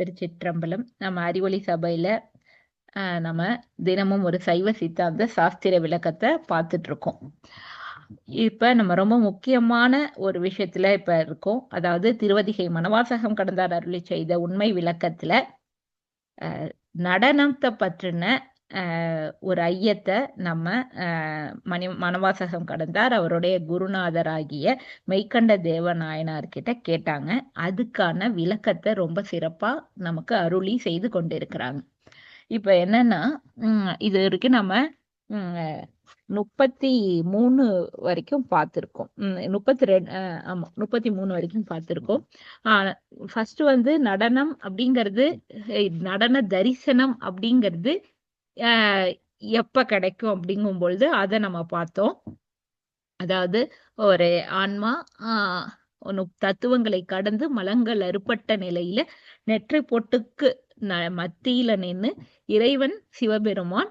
திருச்சிற்றம்பலம் நம்ம அறிவொளி சபையில ஆஹ் நம்ம தினமும் ஒரு சைவ சித்தாந்த சாஸ்திர விளக்கத்தை பார்த்துட்டு இருக்கோம் இப்ப நம்ம ரொம்ப முக்கியமான ஒரு விஷயத்துல இப்ப இருக்கோம். அதாவது திருவதிகை மனவாசகம் கடந்தார் அருளி செய்த உண்மை விளக்கத்துல ஆஹ் நடனத்தை பற்றின ஒரு ஐயத்தை நம்ம ஆஹ் மணி மனவாசகம் கடந்தார். அவருடைய குருநாதராகிய மெய்கண்ட தேவ நாயனார் கிட்ட கேட்டாங்க. அதுக்கான விளக்கத்தை ரொம்ப சிறப்பா நமக்கு அருளி செய்து கொண்டிருக்கிறாங்க. இப்ப என்னன்னா இது வரைக்கும் நம்ம முப்பத்தி மூணு வரைக்கும் பார்த்துருக்கோம். முப்பத்தி ரெண்டு ஆமா முப்பத்தி மூணு வரைக்கும் பார்த்துருக்கோம். ஆஹ் ஃபர்ஸ்ட் வந்து நடனம் அப்படிங்கிறது நடன தரிசனம் அப்படிங்கிறது எப்ப கிடைக்கும் அப்படிங்கும் பொழுது அதை நம்ம பார்த்தோம். அதாவது ஒரு ஆன்மா ஆஹ் தத்துவங்களை கடந்து மலங்கள் அறுபட்ட நிலையில நெற்றை பொட்டுக்கு மத்தியில நின்று இறைவன் சிவபெருமான்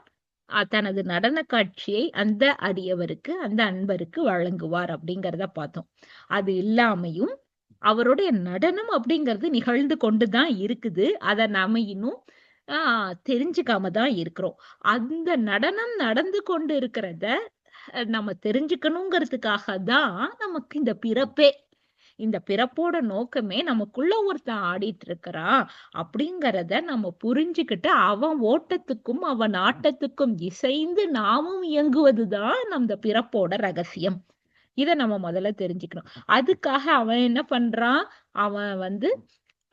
தனது நடன காட்சியை அந்த அடியவருக்கு அந்த அன்பருக்கு வழங்குவார் அப்படிங்கிறத பார்த்தோம். அது இல்லாமையும் அவருடைய நடனம் அப்படிங்கிறது நிகழ்ந்து கொண்டுதான் இருக்குது. அதை நாம இன்னும் ஆஹ் தெரிஞ்சுக்காம தான் இருக்கிறோம். அந்த நடனம் நடந்து கொண்டு இருக்கிறத நம்ம தெரிஞ்சுக்கணுங்கிறதுக்காக தான் நமக்கு இந்த பிறப்பே. இந்த பிறப்போட நோக்கமே நமக்குள்ள ஒருத்தன் ஆடிட்டு இருக்கிறான் அப்படிங்கிறத நம்ம புரிஞ்சுக்கிட்டு அவன் ஓட்டத்துக்கும் அவன் ஆட்டத்துக்கும் இசைந்து நாமும் இயங்குவதுதான் நம்ம பிறப்போட ரகசியம். இத நம்ம முதல்ல தெரிஞ்சுக்கணும். அதுக்காக அவன் என்ன பண்றான்? அவன் வந்து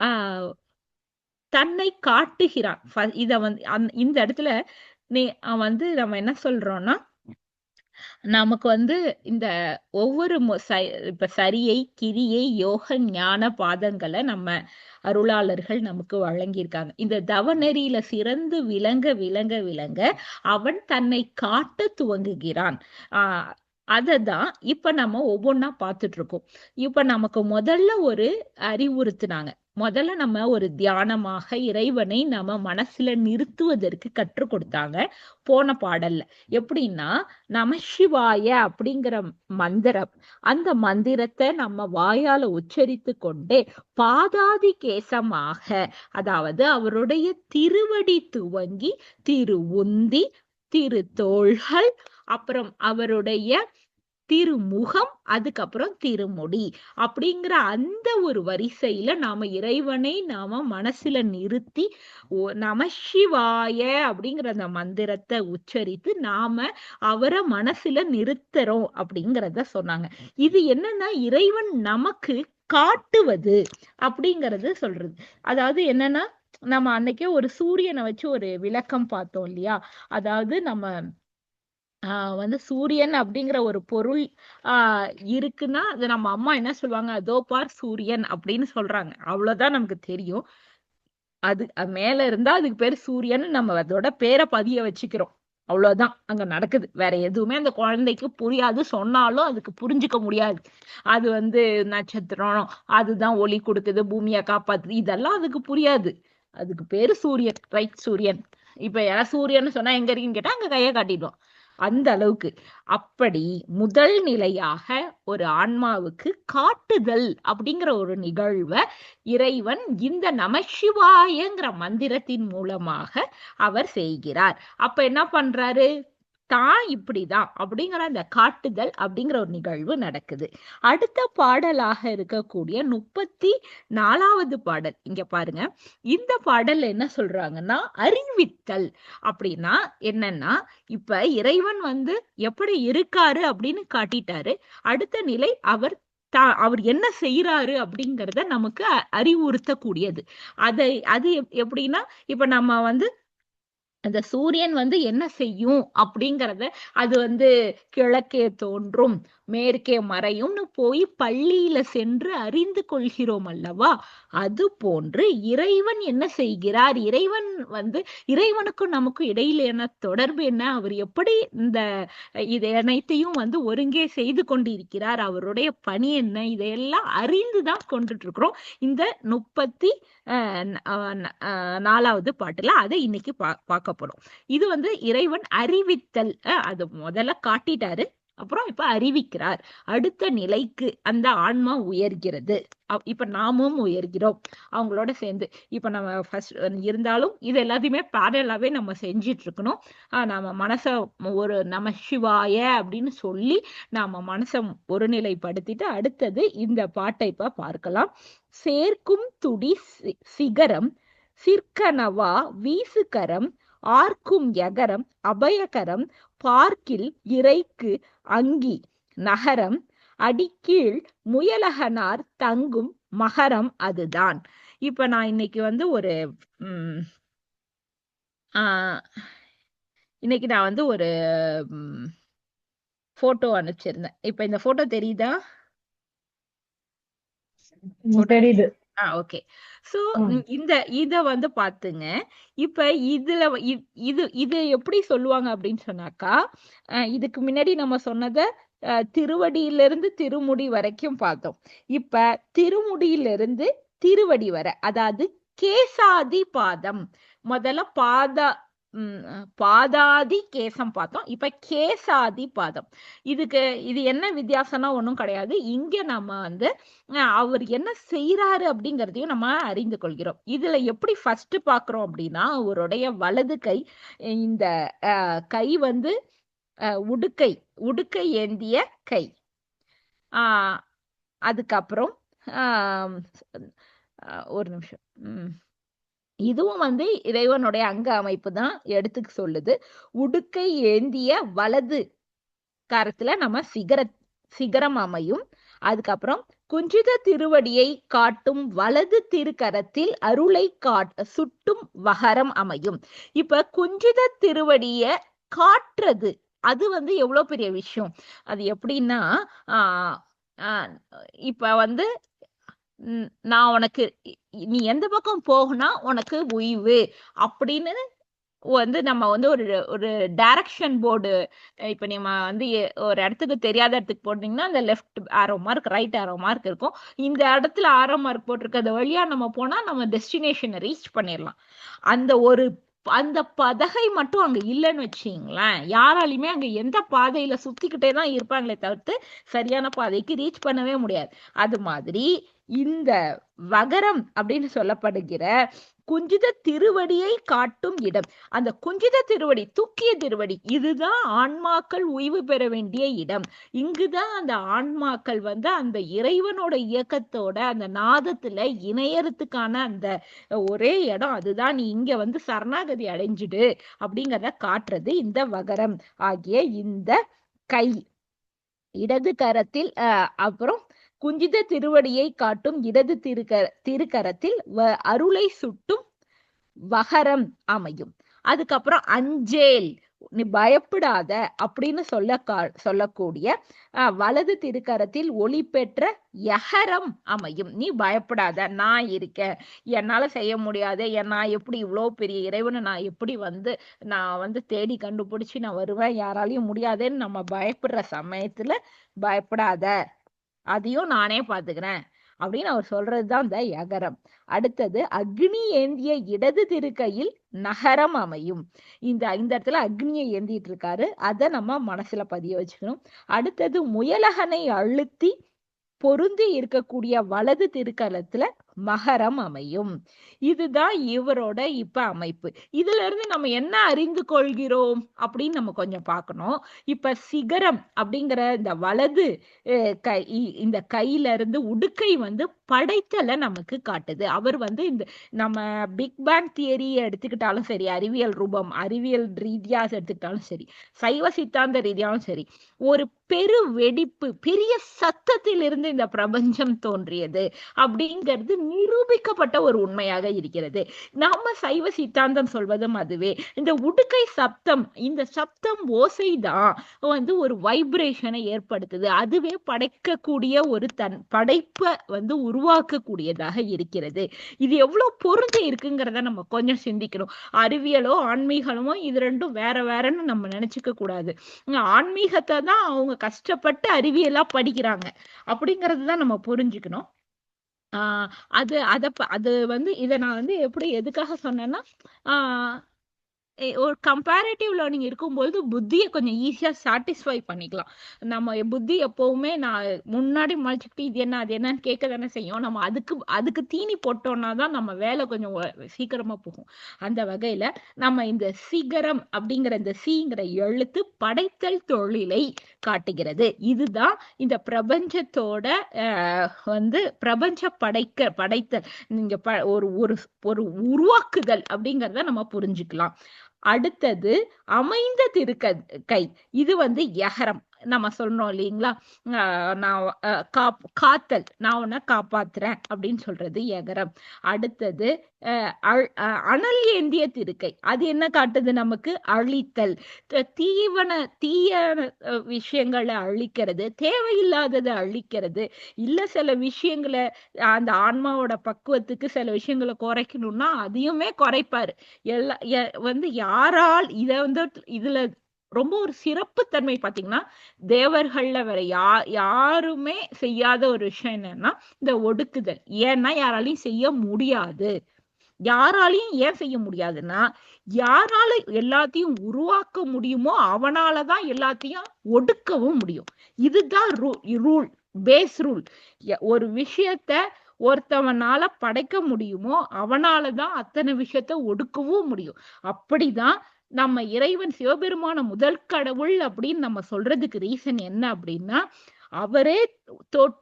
ஆஹ் தன்னை காட்டுகிறான். இத வந்து இந்த இடத்துல நீ வந்து நம்ம என்ன சொல்றோம்னா நமக்கு வந்து இந்த ஒவ்வொரு இப்ப சரியை கிரியை யோக ஞான பாதங்களை நம்ம அருளாளர்கள் நமக்கு வழங்கியிருக்காங்க. இந்த தவநெறியில சிறந்து விளங்க விளங்க விளங்க அவன் தன்னை காட்ட துவங்குகிறான். ஆஹ் அததான் இப்ப நம்ம ஒவ்வொன்னா பார்த்துட்டு இருக்கோம் இப்ப நமக்கு முதல்ல ஒரு அறிவுறுத்தினாங்க. முதல்ல நம்ம ஒரு தியானமாக இறைவனை நம்ம மனசுல நிறுத்துவதற்கு கற்றுக் கொடுத்தாங்க போன பாடல்ல. எப்படின்னா நம சிவாய அப்படிங்கிற மந்திரம். அந்த மந்திரத்தை நம்ம வாயால உச்சரித்து கொண்டே பாதாதி கேசமாக அதாவது அவருடைய திருவடி துவங்கி திரு உந்தி திரு தோள்கள் அப்புறம் அவருடைய திருமுகம் அதுக்கப்புறம் திருமுடி அப்படிங்கிற அந்த ஒரு வரிசையில நாம இறைவனை நாம மனசுல நிறுத்தி நம சிவாய அப்படிங்கிற அந்த மந்திரத்தை உச்சரித்து நாம அவரை மனசுல நிறுத்துறோம் அப்படிங்கிறத சொன்னாங்க. இது என்னன்னா இறைவன் நமக்கு காட்டுவது அப்படிங்கறது சொல்றது. அதாவது என்னன்னா நம்ம அன்னைக்கே ஒரு சூரியனை வச்சு ஒரு விளக்கம் பார்த்தோம் இல்லையா? அதாவது நம்ம ஆஹ் வந்து சூரியன் அப்படிங்கிற ஒரு பொருள் ஆஹ் இருக்குன்னா அது நம்ம அம்மா என்ன சொல்லுவாங்க? அதோ பார் சூரியன் அப்படின்னு சொல்றாங்க. அவ்வளவுதான் நமக்கு தெரியும். அது மேல இருந்தா அதுக்கு பேர் சூரியன். நம்ம அதோட பேரை பதிய வச்சுக்கிறோம். அவ்வளவுதான் அங்க நடக்குது. வேற எதுவுமே அந்த குழந்தைக்கு புரியாது. சொன்னாலும் அதுக்கு புரிஞ்சுக்க முடியாது. அது வந்து நட்சத்திரம் அதுதான் ஒளி கொடுக்குது பூமியை காப்பாத்துது. இதெல்லாம் அதுக்கு புரியாது. அதுக்கு பேரு சூரியன் ரைட் சூரியன். இப்ப யாராவது சூரியன் சொன்னா எங்க இருக்குன்னு கேட்டா அங்க கையை காட்டிடுவோம் அந்த அளவுக்கு. அப்படி முதல் நிலையாக ஒரு ஆன்மாவுக்கு காட்டுதல் அப்படிங்கிற ஒரு நிகழ்வை இறைவன் இந்த நமசிவாயங்கிற மந்திரத்தின் மூலமாக அவர் செய்கிறார். அப்ப என்ன பண்றாரு? தான் இப்படிதான் அப்படிங்கிற அந்த காட்டுதல் அப்படிங்கிற ஒரு நிகழ்வு நடக்குது. அடுத்த பாடலாக இருக்கக்கூடிய முப்பத்தி நாலாவது பாடல். இங்க பாருங்க. இந்த பாடல் என்ன சொல்றாங்கன்னா அறிவித்தல் அப்படின்னா என்னன்னா இப்ப இறைவன் வந்து எப்படி இருக்காரு அப்படின்னு காட்டிட்டாரு. அடுத்த நிலை அவர் அவர் என்ன செய்யறாரு அப்படிங்கிறத நமக்கு அறிவுறுத்தக்கூடியது. அதை அது எப்படின்னா இப்ப நம்ம வந்து அந்த சூரியன் வந்து என்ன செய்யும் அப்படிங்கிறத அது வந்து கிழக்கே தோன்றும் மேற்கே மறையும்னு போய் பள்ளியில சென்று அறிந்து கொள்கிறோம் அல்லவா? அது போன்று இறைவன் என்ன செய்கிறார்? இறைவன் வந்து இறைவனுக்கும் நமக்கும் இடையில என்ன தொடர்பு என்ன? அவர் எப்படி இந்த இது அனைத்தையும் வந்து ஒருங்கே செய்து கொண்டிருக்கிறார்? அவருடைய பணி என்ன? இதையெல்லாம் அறிந்துதான் கொண்டுட்டு இருக்கிறோம். இந்த முப்பத்தி நாலாவது பாட்டுல அதை இன்னைக்கு பா போறோம். இது வந்து இறைவன் அறிவித்தல். அது முதல்ல காட்டிட்டாரு. அப்புறம் இப்ப அறிவிக்கிறார். அடுத்த நிலைக்கு அந்த ஆன்மா உயர்கிறது. இப்ப நாமும் உயர்கிறோம். அவங்களோட சேர்ந்து இப்ப நம்ம ஃபர்ஸ்ட் இருந்தாலும் இது எல்லாத்தையுமே பேரலாவே நம்ம செஞ்சிட்டு இருக்கணும் ஆஹ் நம்ம மனச ஒரு நம சிவாய அப்படின்னு சொல்லி நாம மனசை ஒருநிலைப்படுத்திட்டு அடுத்தது இந்த பாட்டை இப்ப பார்க்கலாம். சேர்க்கும் துடி சி- சிகரம் சிற்கனவா வீசுகரம் ஆர்க்கும் யகரம் அபயகரம் பார்க்கில் இறைக்கு அங்கி நகரம் அடிக்கீழ் முயலகனார் தங்கும் மகரம் அதுதான். இப்ப நான் இன்னைக்கு வந்து ஒரு இன்னைக்கு நான் வந்து ஒரு போட்டோ அனுப்பிச்சிருந்தேன். இப்ப இந்த போட்டோ தெரியுதா? தெரியுது. ஆ ஓகே. சோ. இந்த இத வந்து பாத்துங்க. இப்ப இதுல இது இது எப்படி சொல்லுவாங்க அப்படின்னு சொன்னாக்கா இதுக்கு முன்னாடி நம்ம சொன்னத திருவடியிலிருந்து திருமுடி வரைக்கும் பார்த்தோம். இப்ப திருமுடியிலிருந்து திருவடி வரை அதாவது கேசாதி பாதம் முதல்ல பாதா பாதாதி கேசம் பார்த்தோம். இப்ப கேசாதி பாதம். இதுக்கு இது என்ன வித்தியாசம்னா ஒன்றும் கிடையாது. இங்க நம்ம வந்து அவர் என்ன செய்யறாரு அப்படிங்கிறதையும் நம்ம அறிந்து கொள்கிறோம். இதுல எப்படி ஃபர்ஸ்ட் பாக்குறோம் அப்படின்னா அவருடைய வலது கை இந்த கை வந்து உடுக்கை உடுக்கை ஏந்திய கை. ஆஹ் அதுக்கப்புறம் ஒரு நிமிஷம். உம் இதுவும் வந்து இறைவனுடைய அங்க அமைப்பு தான் எடுத்துக்க சொல்லுது. உடுக்கை ஏந்திய வலது கரத்துல நம்ம சிகர சிகரம் அமையும். அதுக்கப்புறம் குஞ்சித திருவடியை காட்டும் வலது திருக்கரத்தில் அருளை காட் சுட்டும் வகரம் அமையும். இப்ப குஞ்சித திருவடிய காட்டுறது அது வந்து எவ்வளவு பெரிய விஷயம்? அது எப்படின்னா ஆஹ் ஆஹ் இப்ப வந்து நான் உனக்கு நீ எந்த பக்கம் போகுனா உனக்கு உய்வு அப்படின்னு வந்து நம்ம வந்து ஒரு ஒரு டைரக்ஷன் போர்டு இப்ப நம்ம வந்து ஒரு இடத்துக்கு தெரியாத இடத்துக்கு போட்டீங்கன்னா அந்த left arrow mark right arrow mark இருக்கும். இந்த இடத்துல ஆரோ மார்க் போட்டிருக்கிறது வழியா நம்ம போனா நம்ம டெஸ்டினேஷனை ரீச் பண்ணிடலாம். அந்த ஒரு அந்த பதகை மட்டும் அங்க இல்லைன்னு வச்சுங்களேன் யாராலையுமே அங்க எந்த பாதையில சுத்திக்கிட்டே தான் இருப்பாங்களே தவிர்த்து சரியான பாதைக்கு ரீச் பண்ணவே முடியாது. அது மாதிரி இந்த வகரம் அப்படின்னு சொல்லப்படுகிற குஞ்சித திருவடியை காட்டும் இடம். அந்த குஞ்சித திருவடி தூக்கிய திருவடி இதுதான் ஆன்மாக்கள் ஓய்வு பெற வேண்டிய இடம். இங்குதான் அந்த ஆன்மாக்கள் வந்து அந்த இறைவனோட இயக்கத்தோட அந்த நாதத்துல இணையறதுக்கான அந்த ஒரே இடம். அதுதான் நீ இங்க வந்து சரணாகதி அடைஞ்சிடு அப்படிங்கிறத காட்டுறது இந்த வகரம் ஆகிய இந்த கை. இடது கரத்தில் அஹ், அப்புறம் குஞ்சித திருவடியை காட்டும் இடது திருக்க திருக்கரத்தில் வ- அருளை சுட்டும் வகரம் அமையும். அதுக்கப்புறம் அஞ்சேல் நீ பயப்படாத அப்படின்னு சொல்ல கா- சொல்லக்கூடிய வலது திருக்கரத்தில் ஒளி பெற்ற யகரம் அமையும். நீ பயப்படாத நான் இருக்கேன். என்னால செய்ய முடியாது. நான் எப்படி இவ்வளோ பெரிய இறைவனை நான் எப்படி வந்து நான் வந்து தேடி கண்டுபிடிச்சு நான் வருவேன்? யாராலையும் முடியாதுன்னு நம்ம பயப்படுற சமயத்துல பயப்படாத. அதையும் நானே பாத்துக்கிறேன் அப்படின்னு அவர் சொல்றதுதான் இந்த யகரம் அடுத்தது அக்னி ஏந்திய இடது திருக்கையில் நகரம் அமையும். இந்த இந்த இடத்துல அக்னியை ஏந்திட்டு இருக்காரு. அதை நம்ம மனசுல பதிய வச்சுக்கணும். அடுத்தது முயலகனை அழுத்தி பொருந்தி இருக்கக்கூடிய வலது திருக்கலத்துல மகரம் அமையும். இதுதான் இவரோட இப்ப அமைப்பு. இதுல இருந்து நம்ம என்ன அறிந்து கொள்கிறோம் அப்படின்னு நம்ம கொஞ்சம் பார்க்கணும். இப்ப சிகரம் அப்படிங்கிற இந்த வலது கை இ- இந்த கையில இருந்து உடுக்கை வந்து படைத்தலை நமக்கு காட்டுது. அவர் வந்து இந்த நம்ம பிக் பேங் தியரி எடுத்துக்கிட்டாலும் சரி அறிவியல் ரூபம் அறிவியல் ரீதியா எடுத்துக்கிட்டாலும் சரி சைவ சித்தாந்த ரீதியாலும் சரி ஒரு பெரு வெடிப்பு பெரிய சத்தத்திலிருந்து இந்த பிரபஞ்சம் தோன்றியது அப்படிங்கிறது நிரூபிக்கப்பட்ட ஒரு உண்மையாக இருக்கிறது. நாம சைவ சித்தாந்தம் சொல்வதும் அதுவே. இந்த உடுக்கை சப்தம் இந்த சப்தம் ஓசை தான் வந்து ஒரு வைப்ரேஷனை ஏற்படுத்துது. அதுவே படைக்கக்கூடிய ஒரு தன் படைப்பை வந்து உருவாக்கக்கூடியதாக இருக்கிறது. இது எவ்வளவு பொருந்து இருக்குங்கிறத நம்ம கொஞ்சம் சிந்திக்கணும். அறிவியலோ ஆன்மீகமோ இது ரெண்டும் வேற வேறன்னு நம்ம நினைச்சுக்க கூடாது. ஆன்மீகத்தை தான் அவங்க கஷ்டப்பட்டு அறிவியலா படிக்கிறாங்க. அப்படிங்கறது தான் நம்ம புரிஞ்சுக்கணும். ஆஹ் அது அத ப- அது வந்து இத நான் வந்து எப்படி எதுக்காக சொன்னேன்னா ஆஹ் எ- ஒரு கம்பேரேட்டிவ் லேர்னிங் இருக்கும்போது புத்தியை கொஞ்சம் ஈஸியா சாட்டிஸ்ஃபை பண்ணிக்கலாம். நம்ம புத்தி எப்பவுமே நான் முன்னாடி முளைச்சிக்கிட்டு இது என்ன அது என்னன்னு கேட்க தானே செய்யும். நம்ம அதுக்கு அதுக்கு தீனி போட்டோம்னா தான் நம்ம வேலை கொஞ்சம் ஒ- சீக்கிரமா போகும். அந்த வகையில நம்ம இந்த சிகரம் அப்படிங்கிற இந்த சீங்கிற எழுத்து படைத்தல் தொழிலை காட்டுகிறது. இதுதான் இந்த பிரபஞ்சத்தோட வந்து பிரபஞ்ச படைக்க படைத்தல். நீங்க ப- ஒரு ஒரு ஒரு உருவாக்குதல் அப்படிங்கிறத நம்ம புரிஞ்சுக்கலாம். அடுத்தது அமைந்த திருக்க கை. இது வந்து யகரம் நம்ம சொல்றோம் இல்லைங்களா? நான் காப் காத்தல் நான் உன்னை காப்பாத்துறேன் அப்படின்னு சொல்றது எகரம் அடுத்தது அனல் ஏந்திய திருக்கை. அது என்ன காட்டுது நமக்கு? அழித்தல். தீவன தீய விஷயங்களை அழிக்கிறது தேவையில்லாததை அழிக்கிறது. இல்ல சில விஷயங்களை அந்த ஆன்மாவோட பக்குவத்துக்கு சில விஷயங்களை குறைக்கணும்னா அதையுமே குறைப்பாரு. எல்லா எ- வந்து யாரால் இதை வந்து இதுல ரொம்ப ஒரு சிறப்பு தன்மை பாத்தீங்கன்னா தேவர்கள்ல வேற யா யாருமே செய்யாத ஒரு விஷயம் என்னன்னா இந்த ஒடுக்குதல். ஏன்னா யாராலையும் செய்ய முடியாது. யாராலையும் ஏன் செய்ய முடியாதுன்னா யாரால எல்லாத்தையும் உருவாக்க முடியுமோ அவனாலதான் எல்லாத்தையும் ஒடுக்கவும் முடியும். இதுதான் ரூல் பேஸ் ரூல். ஒரு விஷயத்த ஒருத்தவனால படைக்க முடியுமோ அவனாலதான் அத்தனை விஷயத்த ஒடுக்கவும் முடியும். அப்படிதான் நம்ம இறைவன் சிவபெருமான முதல் கடவுள் அப்படின்னு நம்ம சொல்றதுக்கு ரீசன் என்ன அப்படின்னா அவரே தோ-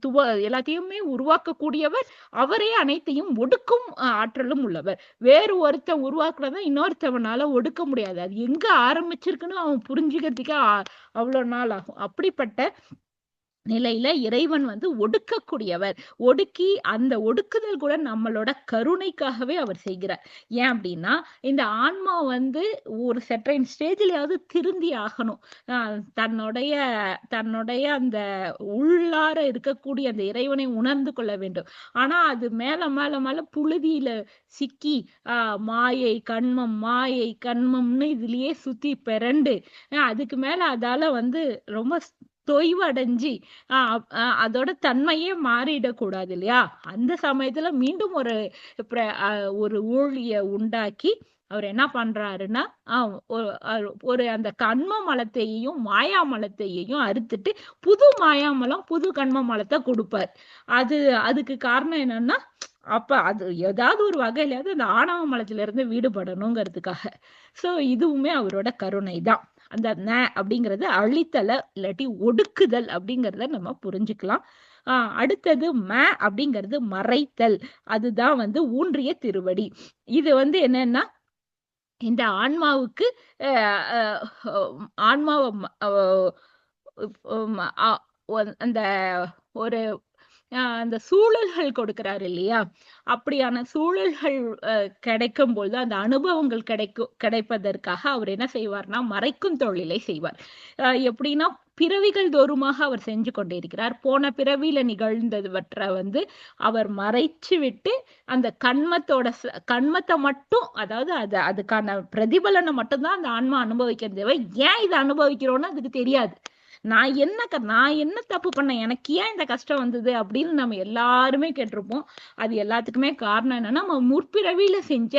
துவ எல்லாத்தையுமே உருவாக்கக்கூடியவர் அவரே அனைத்தையும் ஒடுக்கும் அஹ், ஆற்றலும் உள்ளவர். வேறு ஒருத்தன் உருவாக்குறத இன்னொருத்தவனால ஒடுக்க முடியாது. அது எங்க ஆரம்பிச்சிருக்குன்னு அவன் புரிஞ்சுக்கிறதுக்கே அவ்வளோ அவ்வளவு நாள் ஆகும். அப்படிப்பட்ட நிலையில இறைவன் வந்து ஒடுக்கக்கூடியவர். ஒடுக்கி அந்த ஒடுக்குதல் கூட நம்மளோட கருணைக்காகவே அவர் செய்கிறார். ஏன் அப்படின்னா இந்த ஆன்மா வந்து ஒரு செட்ரைன் ஸ்டேஜ்லயாவது திருந்தி ஆகணும். ஆஹ் தன்னுடைய தன்னுடைய அந்த உள்ளார இருக்கக்கூடிய அந்த இறைவனை உணர்ந்து கொள்ள வேண்டும். ஆனா அது மேல மேல மேல புழுதியில சிக்கி ஆஹ் மாயை கண்மம் மாயை கண்மம்னு இதுலயே சுத்தி பிறண்டு அதுக்கு மேல அதால வந்து ரொம்ப தொய்வடைஞ்சு ஆஹ் ஆஹ் அதோட தன்மையே மாறிடக்கூடாது இல்லையா அந்த சமயத்துல மீண்டும் ஒரு ஆஹ் ஒரு ஊழிய உண்டாக்கி அவர் என்ன பண்றாருன்னா ஆஹ் ஒ- ஒரு அந்த கண்ம மலத்தையும் மாயா மலத்தையும் அறுத்துட்டு புது மாயாமலம் புது கண்ம மலத்தை கொடுப்பார். அது அதுக்கு காரணம் என்னன்னா அப்ப அது ஏதாவது ஒரு வகையிலாவது அந்த ஆணவ மலத்துல இருந்து விடுபடணுங்கிறதுக்காக. சோ இதுவுமே அவரோட கருணை தான் அந்த ந அப்படிங்கறது அழித்தல இல்லாட்டி ஒடுக்குதல் அப்படிங்கிறத நம்ம புரிஞ்சுக்கலாம். ஆஹ் அடுத்தது ம அப்படிங்கிறது மறைத்தல். அதுதான் வந்து ஊன்றிய திருவடி. இது வந்து என்னன்னா இந்த ஆன்மாவுக்கு ஆன்மாவை அந்த ஒரு அந்த சூழல்கள் கொடுக்கிறாரு இல்லையா? அப்படியான சூழல்கள் அஹ், கிடைக்கும் பொழுது அந்த அனுபவங்கள் கிடைக்கும் கிடைப்பதற்காக அவர் என்ன செய்வார்னா மறைக்கும் தொழிலை செய்வார். அஹ், எப்படின்னா பிறவிகள் தோறுமாக அவர் செஞ்சு கொண்டிருக்கிறார். போன பிறவியில நிகழ்ந்தவற்றை வந்து அவர் மறைச்சு விட்டு அந்த கண்மத்தோட ச- கண்மத்தை மட்டும் அதாவது அது அதுக்கான பிரதிபலனை மட்டும்தான் அந்த ஆன்மா அனுபவிக்கிறது ஏன் இதை அனுபவிக்கிறோம்னு அதுக்கு தெரியாது. நான் என்ன க- நான் என்ன தப்பு பண்ணேன்? எனக்கு ஏன் இந்த கஷ்டம் வந்தது? அப்படின்னு நம்ம எல்லாருமே கேட்டிருப்போம். அது எல்லாத்துக்குமே காரணம் என்னன்னா நம்ம முற்பிறவியில செஞ்ச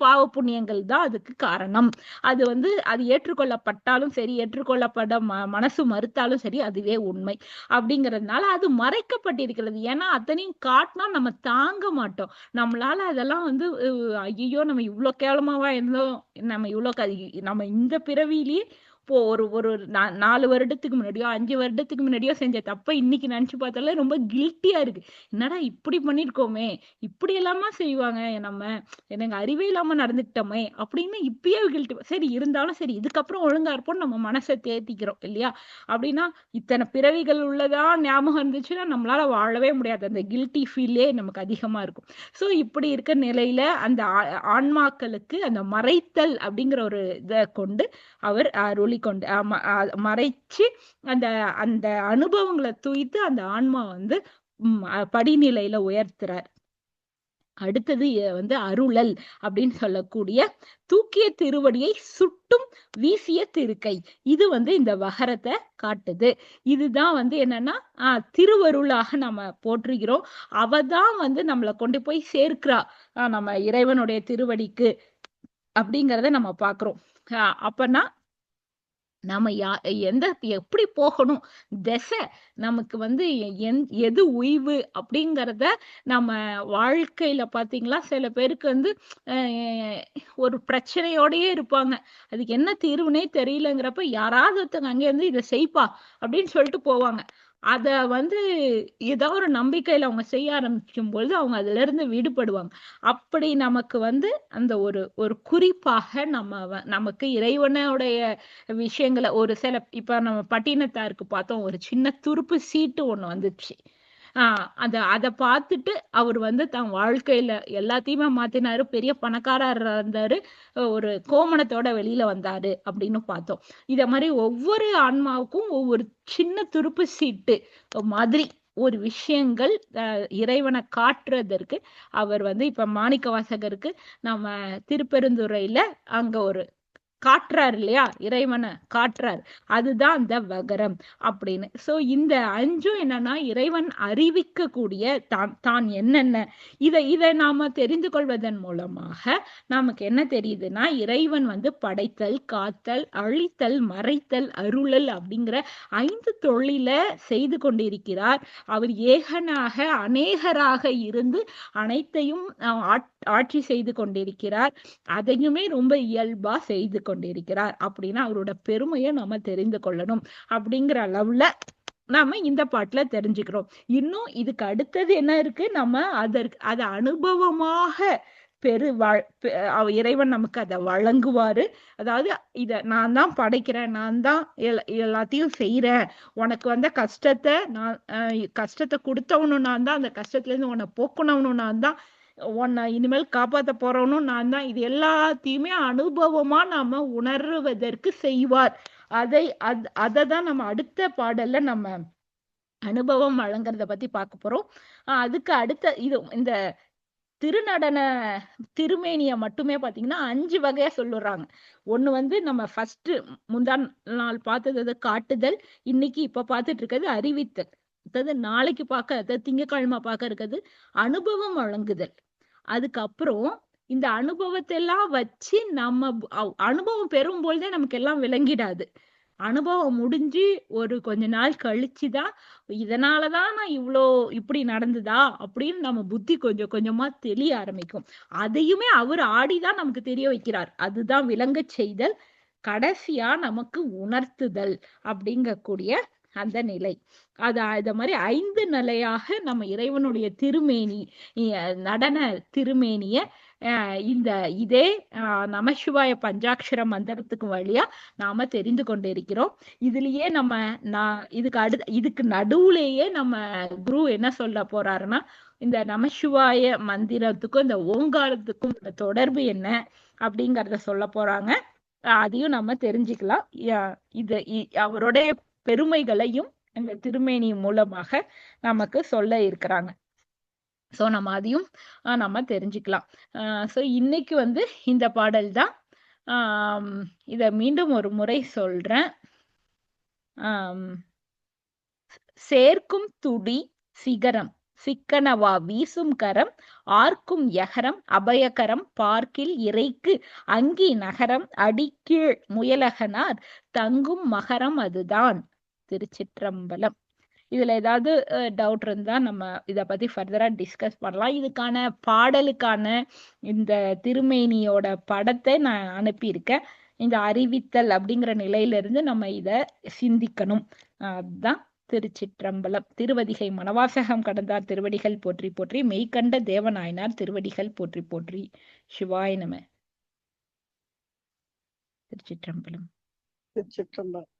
பாவ புண்ணியங்கள் தான் அதுக்கு காரணம். அது வந்து அது ஏற்றுக்கொள்ளப்பட்டாலும் சரி ஏற்றுக்கொள்ளப்பட ம மனசு மறுத்தாலும் சரி அதுவே உண்மை. அப்படிங்கிறதுனால அது மறைக்கப்பட்டிருக்கிறது. ஏன்னா அத்தனையும் காட்டினா நம்ம தாங்க மாட்டோம். நம்மளால அதெல்லாம் வந்து ஐயோ நம்ம இவ்வளோ கேவலமாவா இருந்தோம்? நம்ம இவ்வளோ க- நம்ம இந்த பிறவியிலேயே இப்போ ஒரு ஒரு நா- நாலு வருடத்துக்கு முன்னாடியோ அஞ்சு வருடத்துக்கு முன்னாடியோ செஞ்ச தப்ப இன்னைக்கு நினைச்சு பார்த்தாலே ரொம்ப கில்ட்டியா இருக்கு. என்னடா இப்படி பண்ணிருக்கோமே? இப்படி எல்லாமா செய்வாங்க? நம்ம எனக்கு அறிவே இல்லாம நடந்துக்கிட்டோமே? அப்படின்னு இப்பயே கில்ட்டி சரி இருந்தாலும் சரி இதுக்கப்புறம் ஒழுங்கா இருப்போம் நம்ம மனசை தேத்திக்கிறோம் இல்லையா? அப்படின்னா இத்தனை பிறவிகள் உள்ளதா ஞாபகம் இருந்துச்சுன்னா நம்மளால வாழவே முடியாது. அந்த கில்ட்டி ஃபீலே நமக்கு அதிகமா இருக்கும். ஸோ இப்படி இருக்க நிலையில அந்த ஆ- ஆன்மாக்களுக்கு அந்த மறைத்தல் அப்படிங்கிற ஒரு இதை கொண்டு அவர் அருளி கொண்டு மறைச்சு அந்த அந்த அனுபவங்களை தூய்த்து அந்த ஆன்மா வந்து படிநிலையில உயர்த்துறார். அடுத்தது வந்து அருளல் அப்படின்னு சொல்லக்கூடிய தூக்கிய திருவடியை சுட்டும் வீசிய திருக்கை. இது வந்து இந்த வகரத்தை காட்டுது. இதுதான் வந்து என்னன்னா ஆஹ் திருவருளாக நம்ம போற்றுகிறோம். அவ தான் வந்து நம்மளை கொண்டு போய் சேர்க்கிறா நம்ம இறைவனுடைய திருவடிக்கு அப்படிங்கிறத நம்ம பாக்குறோம். அப்பனா நம்ம யா எந்த எப்படி போகணும்? திசை நமக்கு வந்து எந்- எது உய்வு அப்படிங்கிறத நம்ம வாழ்க்கையில பாத்தீங்களா சில பேருக்கு வந்து ஒரு பிரச்சனையோடயே இருப்பாங்க. அதுக்கு என்ன தீர்வுனே தெரியலங்கிறப்ப யாராவது ஒருத்தங்க அங்கே இருந்து இதை செய்ப்பா அப்படின்னு சொல்லிட்டு போவாங்க. அத வந்து ஏதோ ஒரு நம்பிக்கையில அவங்க செய்ய ஆரம்பிக்கும் பொழுது அவங்க அதுல இருந்து விடுபடுவாங்க. அப்படி நமக்கு வந்து அந்த ஒரு ஒரு குறிப்பாக நம்ம வ- நமக்கு இறைவனுடைய விஷயங்களை ஒரு சில இப்ப நம்ம பட்டினத்தாருக்கு பார்த்தோம். ஒரு சின்ன துருப்பு சீட்டு ஒண்ணு வந்துச்சு. ஆஹ் அத அத பார்த்துட்டு அவர் வந்து தன் வாழ்க்கையில எல்லாத்தையுமே மாத்தினாரு. பெரிய பணக்காரரா இருந்தாரு. ஒரு கோமணத்தோட வெளியில வந்தாரு அப்படின்னு பார்த்தோம். இத மாதிரி ஒவ்வொரு ஆன்மாவுக்கும் ஒவ்வொரு சின்ன துருப்பு சீட்டு மாதிரி ஒரு விஷயங்கள் இறைவனை காட்டுறதற்கு அவர் வந்து இப்ப மாணிக்க வாசகருக்கு நம்ம திருப்பெருந்துறையில அங்க ஒரு காட்டுறாரு இல்லையா? இறைவனை காட்டுறார். அதுதான் அந்த வகரம் அப்படின்னு. சோ இந்த அஞ்சும் என்னன்னா இறைவன் அறிவிக்கக்கூடிய தான் தான் என்னென்ன? இதை இதை நாம தெரிந்து கொள்வதன் மூலமாக நமக்கு என்ன தெரியுதுன்னா இறைவன் வந்து படைத்தல் காத்தல் அழித்தல் மறைத்தல் அருளல் அப்படிங்கிற ஐந்து தொழில செய்து கொண்டிருக்கிறார். அவர் ஏகனாக அநேகராக இருந்து அனைத்தையும் ஆட்- ஆட்சி செய்து கொண்டிருக்கிறார். அதையுமே ரொம்ப இயல்பா செய்து கொண்டிருக்கிறார் அப்படின்னு அவரோட பெருமையை நம்ம தெரிந்து கொள்ளணும் அப்படிங்கிற அளவுல நாம இந்த பாட்டுல தெரிஞ்சுக்கிறோம். இன்னும் இதுக்கு அடுத்தது என்ன இருக்கு? நம்ம அதற்கு அதை அனுபவமாக பெரு பெ- இறைவன் நமக்கு அதை வழங்குவாரு. அதாவது இத நான் தான் படைக்கிறேன் நான் தான் எல்- எல்லாத்தையும் செய்யறேன் உனக்கு வந்த கஷ்டத்தை நான் அஹ், கஷ்டத்தை கொடுத்தவனும் நான் தான் அந்த கஷ்டத்துல இருந்து உன்னை போக்குனவனும் நான் தான். உன்னை இனிமேல் காப்பாற்ற போறவனும் நான் தான். இது எல்லாத்தையுமே அனுபவமா நாம உணர்வதற்கு செய்வார். அதை அத் அதை தான் நம்ம அடுத்த பாடல்ல நம்ம அனுபவம் வழங்குறத பத்தி பார்க்க போறோம். ஆஹ் அதுக்கு அடுத்த இது இந்த திருநடன திருமேனிய மட்டுமே பாத்தீங்கன்னா அஞ்சு வகையா சொல்லுறாங்க. ஒண்ணு வந்து நம்ம ஃபர்ஸ்ட் முந்தா நாள் பார்த்தது காட்டுதல். இன்னைக்கு இப்ப பார்த்துட்டு இருக்கிறது அறிவித்தல். அதாவது நாளைக்கு பார்க்க அதாவது திங்கக்கிழமை பார்க்க இருக்கிறது அனுபவம் வழங்குதல். அதுக்கப்புறம் இந்த அனுபவத்தை எல்லாம் வச்சு நம்ம அனுபவம் பெறும் அனுபவம் பெறும்பொழுதே நமக்கு எல்லாம் விளங்கிடாது. அனுபவம் முடிஞ்சு ஒரு கொஞ்ச நாள் கழிச்சுதான் இதனாலதான் நான் இவ்வளோ இப்படி நடந்ததா அப்படின்னு நம்ம புத்தி கொஞ்சம் கொஞ்சமா தெளிய ஆரம்பிக்கும். அதையுமே அவர் ஆடிதான் நமக்கு தெரிய வைக்கிறார். அதுதான் விளங்கச் செய்தல் கடைசியா நமக்கு உணர்த்துதல் அப்படிங்கக்கூடிய அந்த நிலை. அது அத மாதிரி ஐந்து நிலையாக நம்ம இறைவனுடைய திருமேனி நடன திருமேனிய இந்த இதே நமசிவாய பஞ்சாட்சர மந்திரத்துக்கு வழியா நாம தெரிந்து கொண்டிருக்கிறோம். இதுலயே நம்ம நான் இதுக்கு அடு இதுக்கு நடுவுலயே நம்ம குரு என்ன சொல்ல போறாருன்னா இந்த நமசிவாய மந்திரத்துக்கும் இந்த ஓங்காரத்துக்கும் தொடர்பு என்ன அப்படிங்கறத சொல்ல போறாங்க. அதையும் நம்ம தெரிஞ்சுக்கலாம். இது இ- அவருடைய பெருமைகளையும் இந்த திருமேனி மூலமாக நமக்கு சொல்ல இருக்கிறாங்க. சோ நம்ம அதையும் நம்ம தெரிஞ்சுக்கலாம். சோ இன்னைக்கு வந்து இந்த பாடல் தான். இதை இத மீண்டும் ஒரு முறை சொல்றேன். சேர்க்கும் துடி சிகரம் சிக்கனவா வீசும் கரம் ஆர்க்கும் யகரம் அபயகரம் பார்க்கில் இறைக்கு அங்கி நகரம் அடிக்கீழ் முயலகனார் தங்கும் மகரம் அதுதான். திருச்சிற்றம்பலம். இதுல ஏதாவது டவுட் இருந்தா நம்ம இத பத்தி ஃபர்தரா டிஸ்கஸ் பண்ணலாம். இதுக்கான பாடலுக்கான இந்த திருமேனியோட படத்தை நான் அனுப்பியிருக்கேன். இந்த அறிவித்தல் அப்படிங்கிற நிலையில இருந்து நம்ம இத சிந்திக்கணும். அதுதான் திருச்சிற்றம்பலம். திருவதிகை மணவாசகம் கடந்தார் திருவடிகள் போற்றி போற்றி மெய்கண்ட தேவநாயனார் திருவடிகள் போற்றி போற்றி சிவாய நம. திருச்சிற்றம்பலம். திருச்சிற்றம்பலம்.